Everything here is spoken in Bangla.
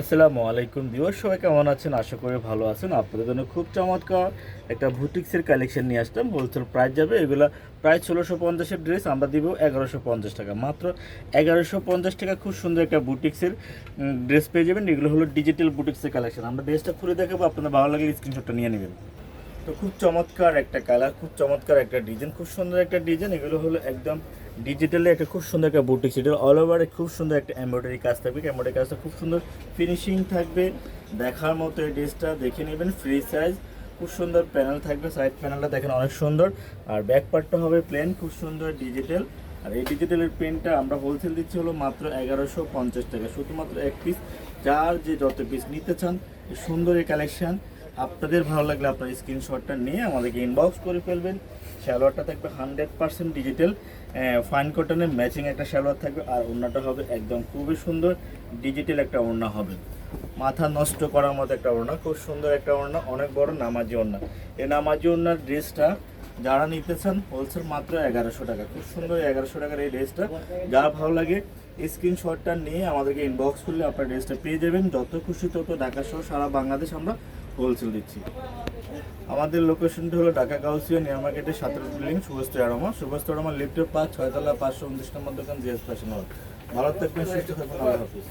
আসসালামু আলাইকুম দিবস সবাই কেমন আছেন? আশা করি ভালো আছেন। আপনাদের জন্য খুব চমৎকার একটা বুটিক্সের কালেকশন নিয়ে আসতাম হোলসেল প্রাইস যাবে, এগুলা প্রায় ষোলোশো পঞ্চাশের ড্রেস আমরা দিব এগারোশো পঞ্চাশ টাকা। মাত্র এগারোশো পঞ্চাশ টাকা খুব সুন্দর একটা বুটিক্সের ড্রেস পেয়ে যাবেন। এগুলো হলো ডিজিটাল বুটিক্সের কালেকশন আমরা ড্রেসটা খুলে দেখাবো, আপনাদের ভালো লাগলে স্ক্রিনশটটা নিয়ে নেবেন। তো খুব চমৎকার একটা কালার খুব চমৎকার একটা ডিজাইন খুব সুন্দর একটা ডিজাইন এগুলো হলো একদম ডিজিটালি একটা খুব সুন্দর একটা বুটিক এটা অল ওভারে খুব সুন্দর একটা এমব্রয়ডারি কাজ থাকবে। এমব্রয়ডারি কাজটা খুব সুন্দর ফিনিশিং থাকবে, দেখার মতো এই ড্রেসটা দেখে নেবেন ফ্রি সাইজ খুব সুন্দর প্যানেল থাকবে সাইড প্যানেলটা দেখেন অনেক সুন্দর। আর ব্যাক পার্টটা হবে প্লেন খুব সুন্দর ডিজিটাল আর এই ডিজিটালের পেনটা আমরা হোলসেল দিচ্ছি হলো মাত্র এগারোশো পঞ্চাশ টাকা। শুধুমাত্র এক পিস যার যে যত পিস নিতে চান সুন্দর এই কালেকশন আপনাদের ভালো লাগলে আপনার স্ক্রিনশটটা নিয়ে আমাদেরকে ইনবক্স করে ফেলবেন। সালোয়ারটা থাকবে হান্ড্রেড পার্সেন্ট ডিজিটাল ফাইন কটনের ম্যাচিং একটা সালোয়ার থাকবে আর ওড়নাটা হবে একদম খুবই সুন্দর ডিজিটাল একটা ওড়না হবে। মাথা নষ্ট করার মতো একটা ওড়না, খুব সুন্দর একটা ওড়না, অনেক বড় নামাজি ওড়না। এই নামাজি ওড়নার ড্রেসটা যারা নিতে চান হোলসেল মাত্র এগারোশো টাকা। খুব সুন্দর এগারোশো টাকার এই ড্রেসটা। যারা ভালো লাগে স্ক্রিনশটটা নিয়ে আমাদেরকে ইনবক্স করলে আপনার ড্রেসটা পেয়ে যাবেন। যত খুশি তত ঢাকা সহ সারা বাংলাদেশ আমরা হোলসেল দিচ্ছি। আমাদের লোকেশনটি হলো ঢাকা গাউসিয়া নিয়ার মার্কেটের সাতের বিল্ডিং সুবস্ত আরমা। সুবস্ত আরমা লিফটের পাঁচ, ছয়তলা পাঁচশো উনত্রিশ নম্বর দোকান, জিএস ফ্যাশন হল। ভালো থাকবেন, সুস্থ থাকবেন, আল্লাহ হাফিজ।